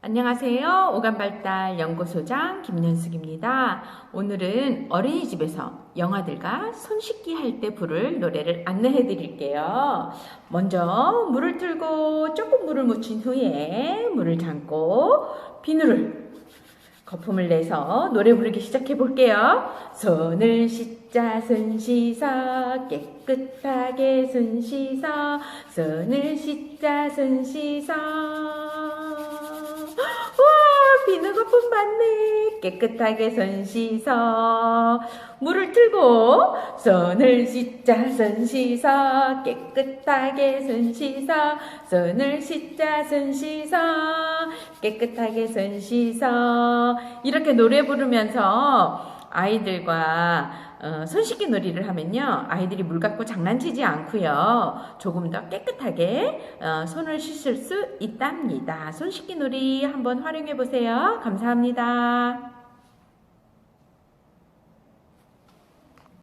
안녕하세요. 오감발달 연구소장 김연숙입니다. 오늘은 어린이집에서 영아들과 손 씻기 할 때 부를 노래를 안내해 드릴게요. 먼저 물을 틀고 조금 물을 묻힌 후에 물을 잠고 비누를 거품을 내서 노래 부르기 시작해 볼게요. 손을 씻자 손 씻어 깨끗하게 손 씻어 손을 씻자 손 씻어 비누 거품 맞네. 깨끗하게 손 씻어. 물을 틀고 손을 씻자 손 씻어. 깨끗하게 손 씻어. 손을 씻자 손 씻어. 깨끗하게 손 씻어. 이렇게 노래 부르면서 아이들과 어, 손 씻기 놀이를 하면요 아이들이 물 갖고 장난치지 않고요 조금 더 깨끗하게 어, 손을 씻을 수 있답니다 손 씻기 놀이 한번 활용해 보세요 감사합니다.